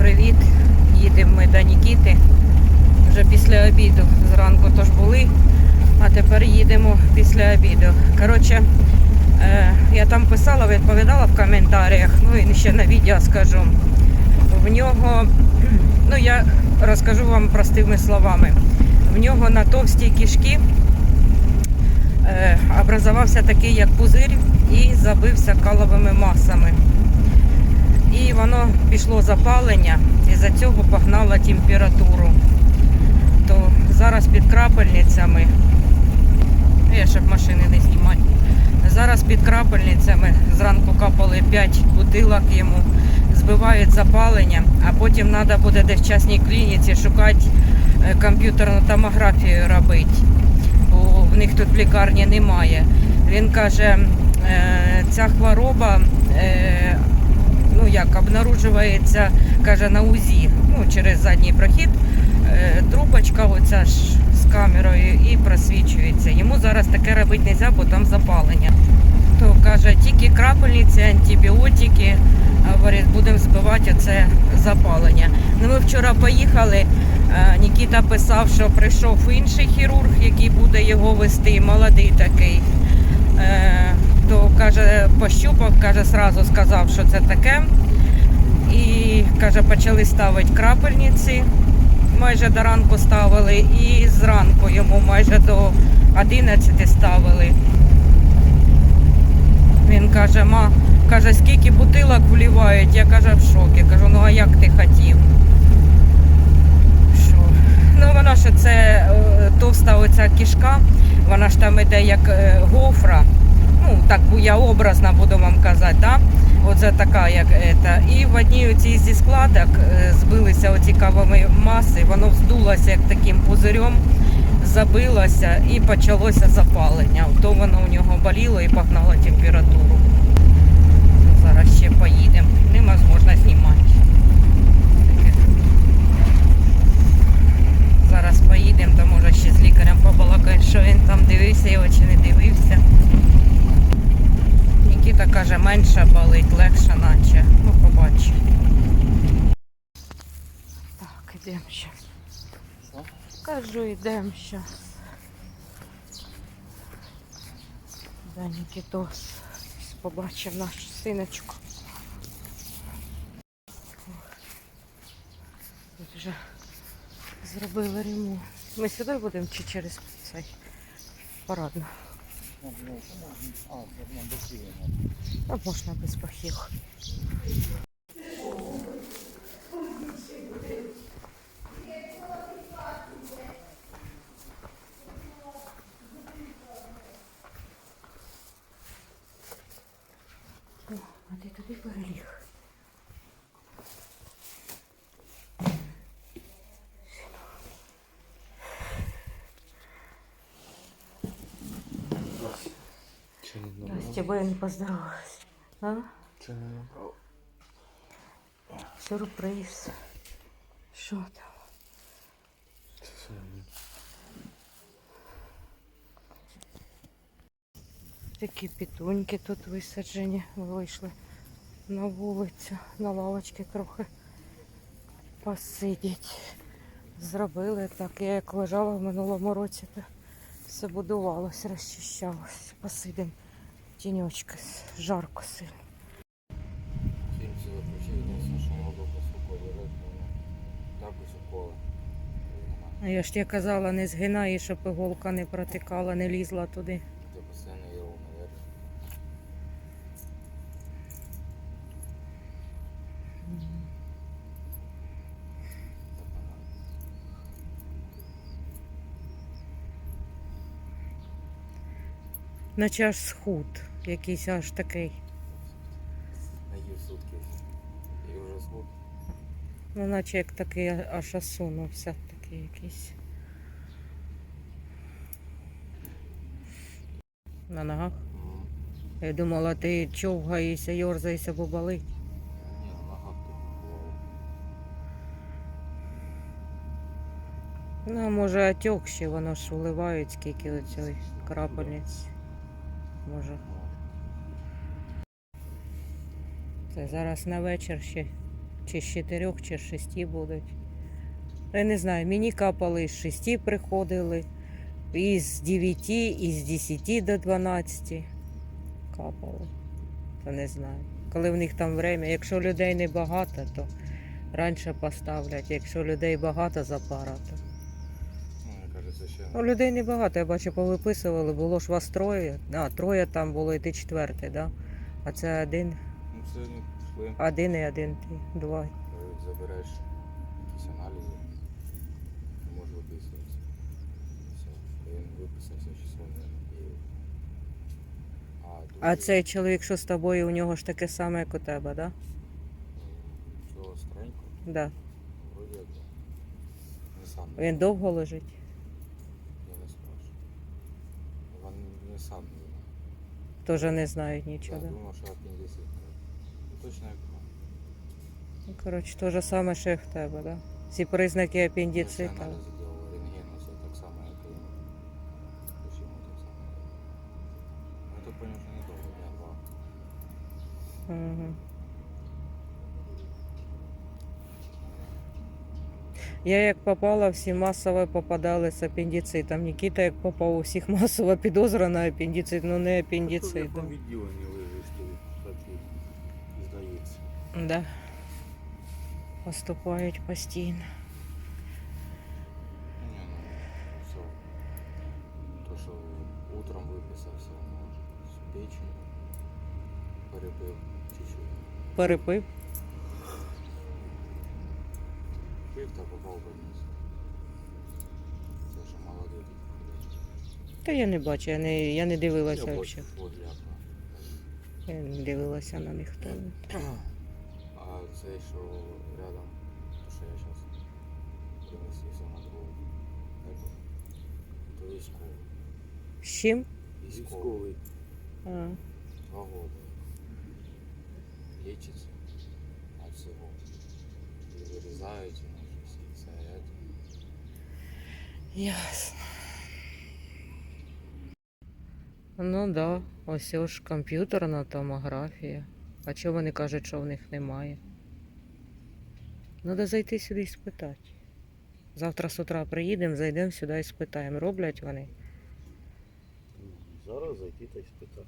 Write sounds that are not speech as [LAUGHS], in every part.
привіт! Їдемо ми до Нікіти. Вже після обіду. Зранку тож були, а тепер їдемо після обіду. Коротше, е, я там писала, відповідала в коментарях, ну і ще на відео скажу. В нього, [CLEARS THROAT] ну я розкажу вам простими словами. В нього на товстій кишки е, образувався такий як пузир і забився каловими масами. І воно пішло запалення, і за цього погнало температуру. То зараз під крапельницями, я щоб машини не знімати. Зараз під крапельницями зранку капали 5 бутилок йому, збивають запалення, а потім треба буде десь в частній клініці шукати е, комп'ютерну томографію робити. Бо в них тут в лікарні немає. Він каже, е, ця хвороба е, ну як обнаружується, каже, на УЗІ, ну через задній прохід, е, трубочка оця ж з камерою і просвічується. Йому зараз таке робити не можна, бо там запалення. То каже, тільки крапельниці, антибіотики, говорить, будемо збивати оце запалення. Ну, ми вчора поїхали. е, Нікіта писав, що прийшов інший хірург, який буде його вести, молодий такий. То каже, пощупав, каже, сразу сказав, що це таке. І каже, почали ставити крапельниці. Майже до ранку ставили, і зранку йому майже до 11 ставили. Він каже, ма, каже, скільки бутилок вливають, я каже, в шокі. Кажу, ну а як ти хотів? Що? Ну вона ж це е, товста оця кішка, вона ж там іде як е, гофра. Ну, так я образно буду вам казати, да? Оце така, як ета. І в одній оцій зі складок е, збилися оці кавові маси, воно вздулося як таким пузирем, забилося і почалося запалення. То воно у нього боліло і погнало температуру. Зараз ще поїдемо. Неможливо знімати. Зараз поїдемо, то може ще з лікарем побалакаємо, що він там дивився його чи не дивився. Нікіта каже, менше болить, легше наче. Ну, побачимо. Так, ідемо зараз. Кажу, йдемо зараз. Да, Нікітос побачив нашу синочку. Тут вже зробили ремонт. Ми сюди будемо чи через цей парадно? До можна без пахів. А ти туди переліг. Чи Я з набрав? тобою не поздоровалась. А? Чи не набрав? Сюрприз. Що там? Це все ні. Такі пітуньки тут висаджені. Вийшли на вулицю, на лавочки трохи посидять. Зробили так. Я як лежала в минулому році, то все будувалось, розчищалось. Посидимо. Тіньочки, жарко сильно. А я ж тебе казала, не згинай, щоб іголка не протикала, не лізла туди. Наче аж схуд, якийсь аж такий. Наїв сутки. І вже звук. Ну, наче як такий аж осунувся, такий якийсь. На ногах. Я думала, ти човгаєшся, йорзаєшся, бо болить. Ні, на ногах тут було. Ну, може отек ще, воно ж вливають скільки оцій крапельниць. Може. Це зараз на вечір ще чи з чотирьох, чи з шести будуть. Я не знаю, мені капали з шести приходили, і з дев'яти, і з десяти до дванадцяти капало. То не знаю. Коли в них там время, якщо людей не багато, то раніше поставлять. Якщо людей багато за пара, то. Ну, ще Ну, людей не багато, я бачу, повиписували, було ж вас троє. А, троє там було, і ти четвертий, да? А це один, ну, сьогодні пішли, один і один ти, два. коли забереш якісь аналізи, ти можеш виписуватися. Все. Він виписався число не. А, цей чоловік, що з тобою, у нього ж таке саме, як у тебе, да? Цього старенького, Да. вроді як. да. Не сам. Він довго лежить. Я не спрашиваю. Він не сам не знає. Теж не знають Я нічого. Да? думав, що апендицит. Ну, Точно як в мене. Ну, коротше, те ж саме, що і в тебе, да? Всі признаки Я ще апендицита. аналізи делав, рентген, все так само, як і йому. Тож йому так само. Ну, я так понял, що недовго, дня два. Я як попала, всі масово попадали з апендицитом. Нікіта як попав, у всіх масово [LAUGHS] підозра на апендицит, ну не апендицит. Відділенні лежиш, то так і здається. Да. Поступають постійно. Ні, ну, все. То, що утром виписався, може, з печень. Перебив чуть-чуть. Перепив. Пив та попав в больницю. Це що молодий. Та я не бачу, я не, я не дивилася Я взагалі. От ляпа. Я не дивилася на них. То... А [CLEARS THROAT] цей, що рядом, то що я зараз перемістився на другу. Это, то військовий. З чим? Військовий. А, Два года. Лечится от всего. И вырезают, и наши все це, это. Ясно. Ну да, ось ж комп'ютерна томографія. А чого вони кажуть, що в них немає? Треба зайти сюди і спитати. Завтра з утра приїдемо, зайдемо сюди і спитаємо, роблять вони. Зараз зайти та й спитати.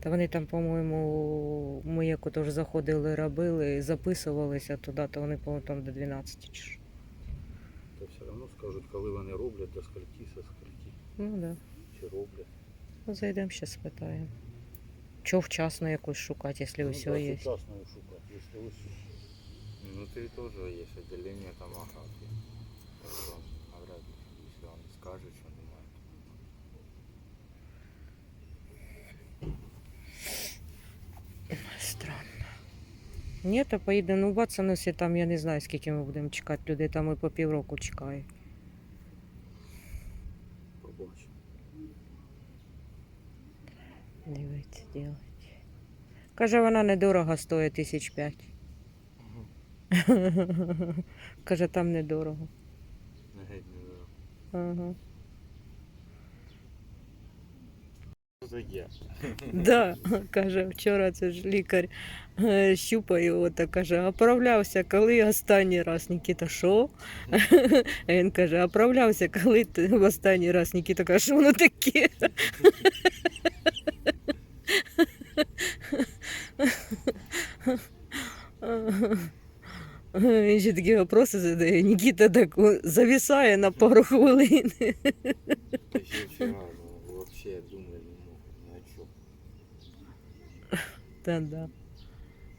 Та вони там, по-моєму, ми як ото ж заходили, робили, записувалися туди, то вони, по-моєму, там до 12 чи що. Та все одно скажуть, коли вони роблять, до скольки, со скольки. Ну так. Да. Чи роблять. Ну, зайдемо ще спитаємо. Чого вчасно якось шукати, якщо Ну, все да, є? сучасно шукати, якщо ось Внутри тоже есть отделение томографии. Навряд ли, если он скажет, что немає. Странно. Ні, то поїдемо ну, в Ватсонусі, там я не знаю, скільки ми будемо чекати. Люди там і по півроку чекають. побачимо. Дивіться, ділять. Каже, вона недорого стоїть тисяч п'ять. [LAUGHS] Каже, там недорого. Не геть не. Ага. Це є? [LAUGHS] Да, каже, вчора це ж лікар е, щупає його та каже, оправлявся, коли останній раз Нікіта, що? А [LAUGHS] він каже, оправлявся, коли ти в останній раз Нікіта каже, що воно таке? [LAUGHS] Він ще такі вопроси задає. Нікіта так зависає на пару хвилин. Та [LAUGHS] да.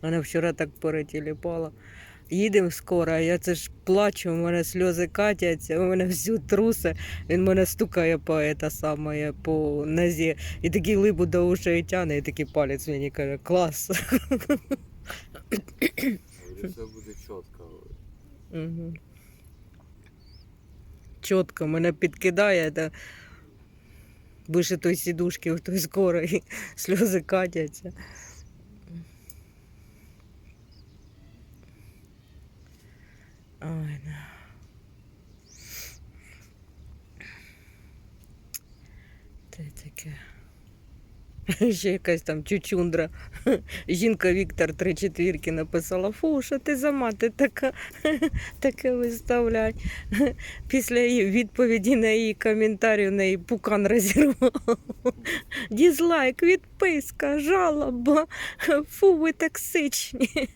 Вона вчора так перетіліпала. Їдемо скоро, я це ж плачу, у мене сльози катяться, у мене всю трусе. Він мене стукає по это саме, по нозі. І такий либу до ушей тяне, і такий палець мені каже, клас. [LAUGHS] Все буде чітко. Угу. Чітко мене підкидає, та вище той сідушки в той скоро, і [LAUGHS] сльози катяться. Ой, да. Це таке. [LAUGHS] Ще якась там чучундра. [LAUGHS] Жінка Віктор три четвірки написала: Фу, що ти за мати така, [LAUGHS] таке виставлять. Після її відповіді на її коментарі у неї пукан розірвав. Дізлайк, відписка, жалоба. Фу, ви токсичні.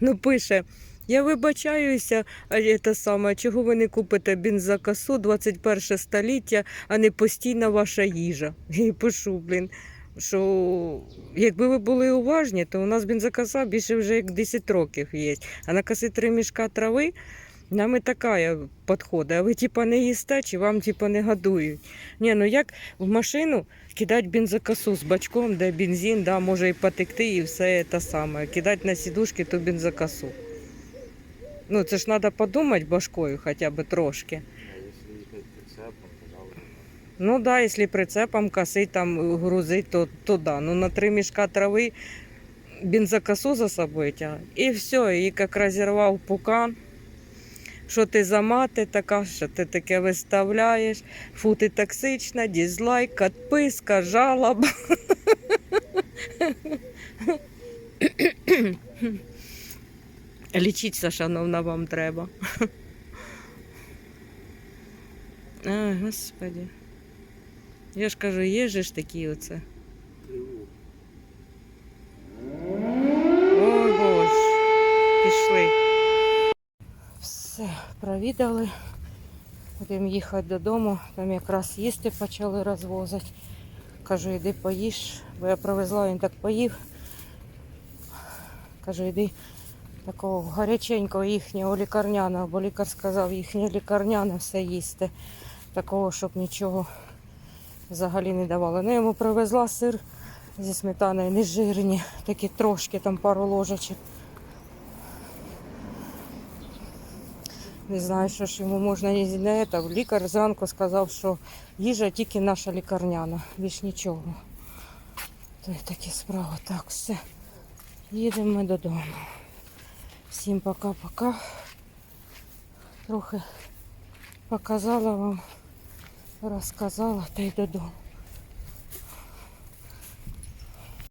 Ну, пише. Я вибачаюся, є саме, чого ви не купите бензокосу 21 століття, а не постійна ваша їжа. [LAUGHS] І пишу, блін, що якби ви були уважні, то у нас бензокоса більше вже як 10 років є. А накоси три мішка трави, нам і така підходить. А ви типа не їсте, чи вам типа не годують. Ні, ну як в машину кидати бензокосу з бачком, де бензин, да, може і потекти, і все те саме. Кидати на сідушки ту бензокосу. Ну, це ж треба подумати башкою хоча б трошки. А якщо прицепом, то жалко. Ну да, якщо прицепом косить, там грузить, то, то да. Ну на три мішка трави бензокосу за собою тягне. І все, і як розірвав пукан. Що ти за мати така, що ти таке виставляєш? Фу, ти токсична, дізлайк, відписка, жалоба. Лічитися, шановна, вам треба. [LAUGHS] А, господи. Я ж кажу, є ж такі оце. Ой, боже, пішли. Все, провідали. Будемо їхати додому. Там якраз їсти почали розвозити. Кажу, йди поїж, бо я привезла, він так поїв. Кажу, йди такого гаряченького їхнього лікарняного, бо лікар сказав, їхнє лікарняне все їсти. Такого, щоб нічого взагалі не давали. Ну, йому привезла сир зі сметаною, не жирні, такі трошки, там пару ложечок. Не знаю, що ж йому можна. Не це. Лікар зранку сказав, що їжа тільки наша лікарняна, більш нічого. То й такі справи. Так, все. Їдемо ми додому. Всім пока-пока. Трохи показала вам, розказала та й додому.